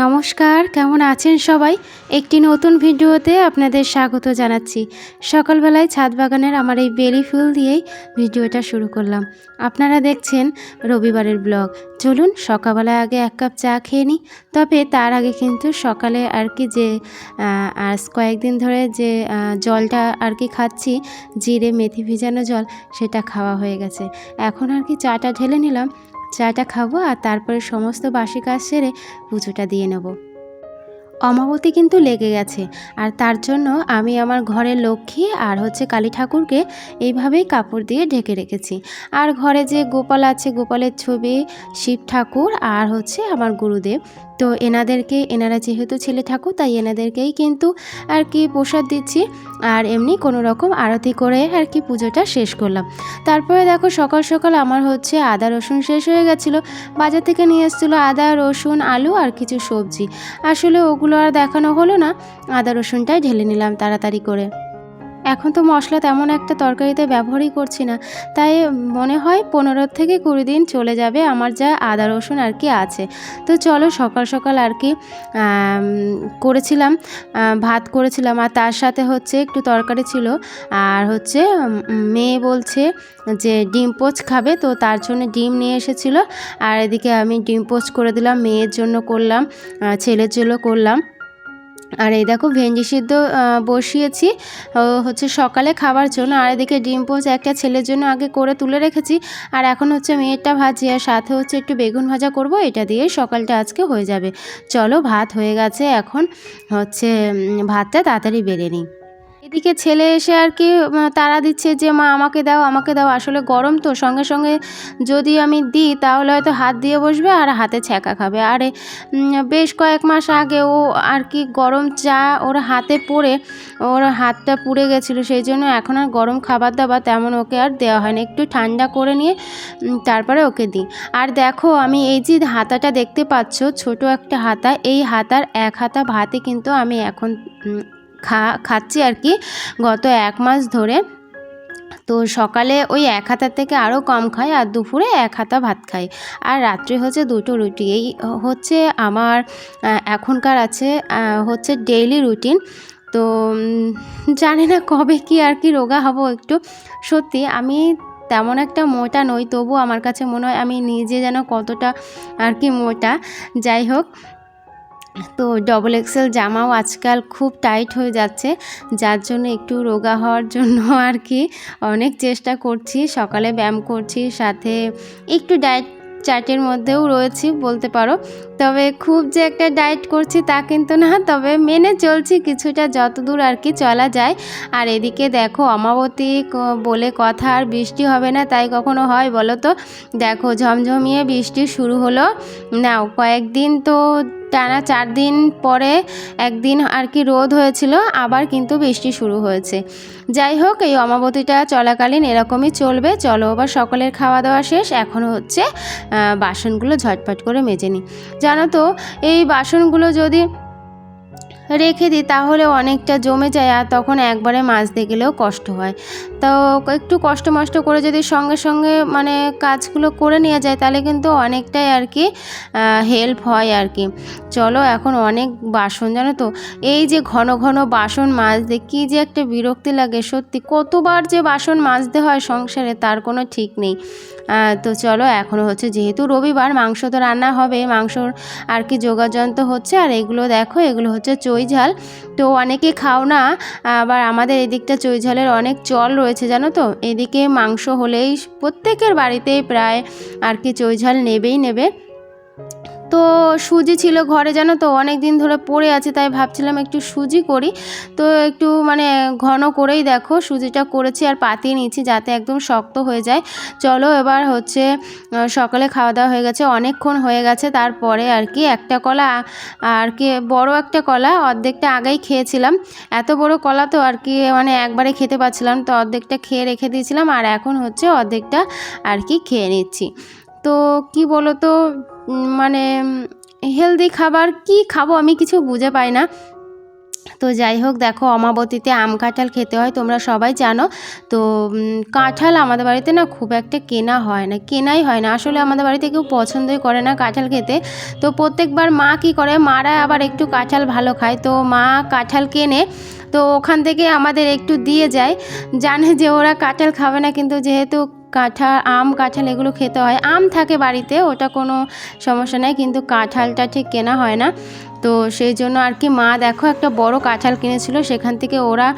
নমস্কার, কেমন আছেন সবাই? একটি নতুন ভিডিওতে আপনাদের স্বাগত জানাচ্ছি। সকালবেলায় ছাদ বাগানের আমার এই বেলি ফুল দিয়েই ভিডিওটা শুরু করলাম। আপনারা দেখছেন রবিবারের ব্লগ। চলুন, সকালবেলায় আগে এক কাপ চা খেয়ে নিই। তবে তার আগে কিন্তু সকালে আর কি যে আজ কয়েকদিন ধরে যে জলটা আর কি খাচ্ছি, জিরে মেথি ভিজানো জল, সেটা খাওয়া হয়ে গেছে। এখন আর কি চাটা ঢেলে নিলাম। চাটা খাব আর তারপরে সমস্ত বাসি কাজ সেরে পুজোটা দিয়ে নেব। অমাবতী কিন্তু লেগে গেছে আর তার জন্য আমি আমার ঘরের লক্ষ্মী আর হচ্ছে কালী ঠাকুরকে এইভাবেই কাপড় দিয়ে ঢেকে রেখেছি। আর ঘরে যে গোপাল আছে, গোপালের ছবি, শিব ঠাকুর আর হচ্ছে আমার গুরুদেব। তো এনাদেরকে, এনারা যেহেতু ছেলে ঠাকুর, তাই এনাদেরকেই কিন্তু আর কি প্রসাদ দিচ্ছি। আর এমনি কোনো রকম আরতি করে আর কি পুজোটা শেষ করলাম। তারপরে দেখো সকাল সকাল আমার হচ্ছে আদা, রসুন শেষ হয়ে গেছিল। বাজার থেকে নিয়ে এসেছিল আদা, রসুন, আলু আর কিছু সবজি। আসলে ওগুলো আর দেখানো হলো না। আদা, রসুনটাই ঢেলে নিলাম তাড়াতাড়ি করে। এখন তো মশলা তেমন একটা তরকারিতে ব্যবহারই করছি না। তাই মনে হয় পনেরো থেকে কুড়ি দিন চলে যাবে আমার যা আদা, রসুন আর কি আছে। তো চলো সকাল সকাল আর কি করেছিলাম ভাত করেছিলাম। আর তার সাথে হচ্ছে একটু তরকারি ছিল। আর হচ্ছে মেয়ে বলছে যে ডিম পোচ খাবে, তো তার জন্য ডিম নিয়ে এসেছিল। আর এদিকে আমি ডিম পোচ করে দিলাম, মেয়ের জন্য করলাম ছেলের জন্য করলাম। আর এই দেখো ভেন্ডি সিদ্ধ বসিয়েছি। হচ্ছে সকালে খাবার জন্য। আর এদিকে ডিম পোচ একটা ছেলের জন্য আগে করে তুলে রেখেছি। আর এখন হচ্ছে মেয়েরটা ভাজি, আর সাথে হচ্ছে একটু বেগুন ভাজা করব। এটা দিয়ে সকালটা আজকে হয়ে যাবে। চলো, ভাত হয়ে গেছে। এখন হচ্ছে ভাতটা তাড়াতাড়ি বেড়ে নিই। এদিকে ছেলে এসে আর কি তারা দিচ্ছে যে, মা, আমাকে দাও আমাকে দাও। আসলে গরম তো, সঙ্গে সঙ্গে যদি আমি দিই, তাহলে হয়তো হাত দিয়ে বসবে আর হাতে ছ্যাঁকা খাবে। আর বেশ কয়েক মাস আগে ও আর কি গরম চা ওর হাতে পড়ে, ওর হাতটা পুড়ে গেছিল, সেই জন্য এখন আর গরম খাবার দাবার তেমন ওকে আর দেওয়া হয় না একটু ঠান্ডা করে নিয়ে তারপরে ওকে দিই। আর দেখো, আমি এই যে হাতাটা দেখতে পাচ্ছ, ছোট একটা হাতা, এই হাতার এক হাতা ভাতে কিন্তু আমি এখন খাচ্ছি আর কি। গত এক মাস ধরে তো সকালে ওই এক হাতার থেকে আরও কম খাই আর দুপুরে এক হাতা ভাত খাই। আর রাত্রে হচ্ছে দুটো রুটি। এই হচ্ছে আমার এখনকার আছে হচ্ছে ডেইলি রুটিন তো জানি না কবে কি আর কি রোগা হব একটু। সত্যি আমি তেমন একটা মোটা নই তবু আমার কাছে মনে হয় আমি নিজে যেন কতটা আর কি মোটা। যাই হোক তো ডবল এক্সেল জামাও আজকাল খুব টাইট হয়ে যাচ্ছে, যার জন্য একটু রোগা হওয়ার জন্য আর কি অনেক চেষ্টা করছি, সকালে ব্যায়াম করছি, সাথে একটু ডায়েট চার্টের মধ্যেও রয়েছি বলতে পারো। তবে খুব যে একটা ডায়েট করছি তা কিন্তু না, তবে মেনে চলছি কিছুটা যতদূর আর কি চলা যায়। আর এদিকে দেখো অমাবতী বলে কথা আর বৃষ্টি হবে না, তাই কখনো হয় বলো তো? দেখো ঝমঝমিয়ে বৃষ্টি শুরু হলো। না কয়েকদিন তো টানা চার দিন পরে একদিন আর কি রোদ হয়েছিল, আবার কিন্তু বৃষ্টি শুরু হয়েছে। যাই হোক, এই অমাবতীটা চলাকালীন এরকমই চলবে। চলো আবার সকলের খাওয়া দাওয়া শেষ। এখন হচ্ছে বাসনগুলো ঝটপট করে মেজে নিই। জানো তো, এই বাসনগুলো যদি রেখে দিই, তাহলে অনেকটা জমে যায় আর তখন একবারে মাজতে গেলেও কষ্ট হয়। তো একটু কষ্ট মষ্ট করে যদি সঙ্গে সঙ্গে মানে কাজগুলো করে নেওয়া যায়, তাহলে কিন্তু অনেকটাই আর কি হেল্প হয় আর কি। চলো এখন অনেক বাসন, জানো তো? এই যে ঘন ঘন বাসন মাজতে, কী যে একটা বিরক্তি লাগে, সত্যি। কতবার যে বাসন মাজতে হয় সংসারে, তার কোনো ঠিক নেই। তো চলো এখনও হচ্ছে যেহেতু রবিবার, মাংস তো রান্না হবে, মাংসর আর কি যোগাযন্ত হচ্ছে, আর এগুলো দেখো, এগুলো হচ্ছে চই ঝাল। তো অনেকে খাও না, আবার আমাদের এদিকটা চই ঝালের অনেক চল রয়েছে, জানো তো? এদিকে মাংস হলেই প্রত্যেকের বাড়িতেই প্রায় আর কি চই ঝাল নেবেই নেবে। তো সুজি ছিল ঘরে, জানো তো? অনেক দিন ধরে পড়ে আছে, তাই ভাবছিলাম একটু সুজি করি। তো একটু মানে ঘন করেই দেখো, সুজিটা করেছি আর পাতিয়ে নিয়েছি যাতে একদম শক্ত হয়ে যায়। চলো এবার হচ্ছে সকালে খাওয়া দাওয়া হয়ে গেছে, অনেকক্ষণ হয়ে গেছে। তারপরে আর কি একটা কলা, আর কি বড় একটা কলা, অর্ধেকটা আগেই খেয়েছিলাম। এত বড় কলা তো আর কি মানে একবারে খেতে পাচ্ছিলাম তো অর্ধেকটা খেয়ে রেখে দিয়েছিলাম আর এখন হচ্ছে অর্ধেকটা আর কি খেয়ে নিচ্ছি। তো কি বলো তো মানে হেলদি খাবার কি খাব আমি কিছু বুঝে পাই না। তো যাই হোক, দেখো অমাবতীতে আম কাঁঠাল খেতে হয়, তোমরা সবাই জানো। তো কাঁঠাল আমাদের বাড়িতে না খুব একটা কেনা হয় না, কেনাই হয় না। আসলে আমাদের বাড়িতে কেউ পছন্দই করে না কাঁঠাল খেতে। তো প্রত্যেকবার মা কি করে, মারা আবার একটু কাঁঠাল ভালো খায়। তো মা কাঁঠাল কেনে, তো ওখান থেকে আমাদের একটু দিয়ে যায়। জানে যে ওরা কাঁঠাল খাবে না, কিন্তু যেহেতু কাঁঠাল, আম, কাঁঠাল এগুলো খেতে হয়। আম থাকে বাড়িতে, ওটা কোনো সমস্যা নেই, কিন্তু কাঁঠালটা ঠিক কেনা হয় না। তো সেই জন্য আর কি মা দেখো একটা বড় কাঁঠাল কিনেছিল, সেখান থেকে ওরা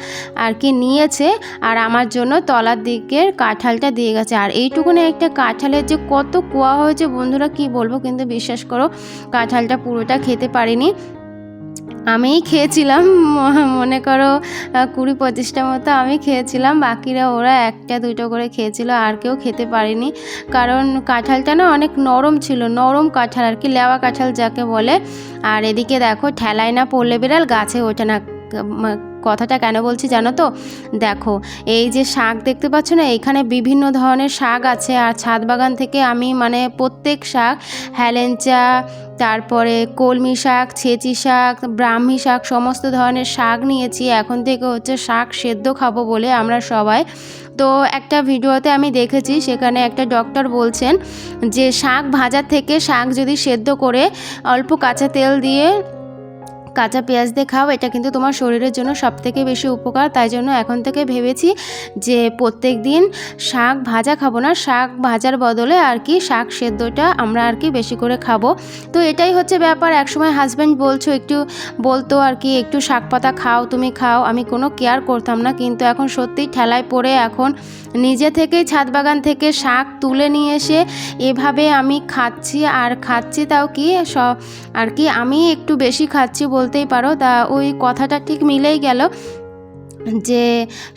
আর কি নিয়েছে আর আমার জন্য তলার দিকের কাঁঠালটা দিয়ে গেছে। আর এইটুকুনে একটা কাঁঠালের যে কত কুয়া হয়েছে, বন্ধুরা কি বলব, কিন্তু বিশ্বাস করো, কাঁঠালটা পুরোটা খেতে পারিনি। আমিই খেয়েছিলাম মনে করো কুড়ি পঁচিশটা মতো আমি খেয়েছিলাম, বাকিরা ওরা একটা দুটো করে খেয়েছিল, আর কেউ খেতে পারেনি। কারণ কাঁঠালটা না অনেক নরম ছিল, নরম কাঁঠাল আর কি, লেওয়া কাঁঠাল যাকে বলে। আর এদিকে দেখো, ঠেলায় না পড়লে বিড়াল, গাছে ওঠে না কথাটা কেন বলছি জানো তো? দেখো, এই যে শাক দেখতে পাচ্ছ না, এখানে বিভিন্ন ধরনের শাক আছে। আর ছাদ বাগান থেকে আমি মানে প্রত্যেক শাক, হেলেঞ্চা, তারপরে কলমি শাক, ছেঁচি শাক, ব্রাহ্মী শাক, সমস্ত ধরনের শাক নিয়েছি। এখন থেকে হচ্ছে শাক সেদ্ধ খাব বলে আমরা সবাই। তো একটা ভিডিওতে আমি দেখেছি, সেখানে একটা ডক্টর বলছেন যে শাক ভাজার থেকে শাক যদি সেদ্ধ করে অল্প কাঁচা তেল দিয়ে কাঁচা পেঁয়াজ দিয়ে খাও, এটা কিন্তু তোমার শরীরের জন্য সব থেকে বেশি উপকার। তাই জন্য এখন থেকে ভেবেছি যে প্রত্যেক দিন শাক ভাজা খাব না, শাক ভাজার বদলে আর কি শাক সেদ্ধটা আমরা আর কি বেশি করে খাব। তো এটাই হচ্ছে ব্যাপার, একসময় হাজব্যান্ড বলছো, একটু বলতো আর কি, একটু শাক পাতা খাও, তুমি খাও। আমি কোনো কেয়ার করতাম না, কিন্তু এখন সত্যিই ঠেলায় পড়ে এখন নিজে থেকেই ছাদ বাগান থেকে শাক তুলে নিয়ে এসে এভাবে আমি খাচ্ছি, আর খাচ্ছি তাও কি সব আর কি আমি একটু বেশি খাচ্ছি বলতেই পারো, তা ওই কথাটা ঠিক মিলেই গেল যে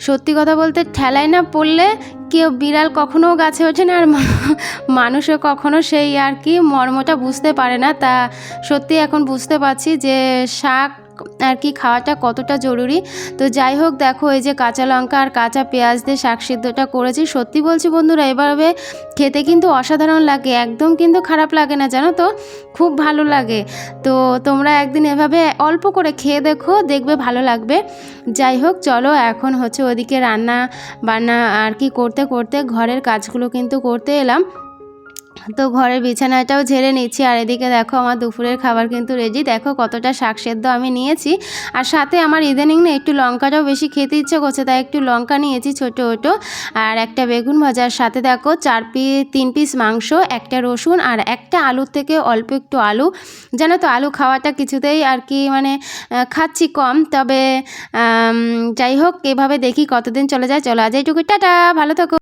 সত্যি কথা বলতে ঠেলায় না পড়লে কেউ বিড়াল কখনো গাছে ওঠে না, আর মানুষও কখনো সেই আর কি মর্মটা বুঝতে পারে না। তা সত্যি এখন বুঝতে পারছি যে শাক আর কি খাওয়াটা কতটা জরুরি? তো যাই হোক, দেখো এই যে কাঁচা লঙ্কা আর কাঁচা পেঁয়াজ দিয়ে শাক সিদ্ধটা করেছি। সত্যি বলছি বন্ধুরা, এভাবে খেতে কিন্তু অসাধারণ লাগে, একদম কিন্তু খারাপ লাগে না, জানো তো? খুব ভালো লাগে। তো তোমরা একদিন এভাবে অল্প করে খেয়ে দেখো, দেখবে ভালো লাগবে। যাই হোক, চলো এখন হচ্ছে ওদিকে রান্না বান্না আর কি করতে করতে ঘরের কাজগুলো কিন্তু করতে এলাম। তো ঘরের বিছানাটাও ঝেড়ে নিচ্ছি। আর এদিকে দেখো আমার দুপুরের খাবার কিন্তু রেডি দেখো কতটা শাক সেদ্ধ আমি নিয়েছি। আর সাথে আমার ইদানিং না একটু লঙ্কাটাও বেশি খেতে ইচ্ছে করছে, তাই একটু লঙ্কা নিয়েছি ছোটো ওটো আর একটা বেগুন ভাজার সাথে দেখো চার পিস তিন পিস মাংস, একটা রসুন, আর একটা আলুর থেকে অল্প একটু আলু। জানো তো আলু খাওয়াটা কিছুতেই আর কি মানে খাচ্ছি কম। তবে যাই হোক, এভাবে দেখি কতদিন চলে যায়। চলো আজ এইটুকু টাটা, ভালো থাকো।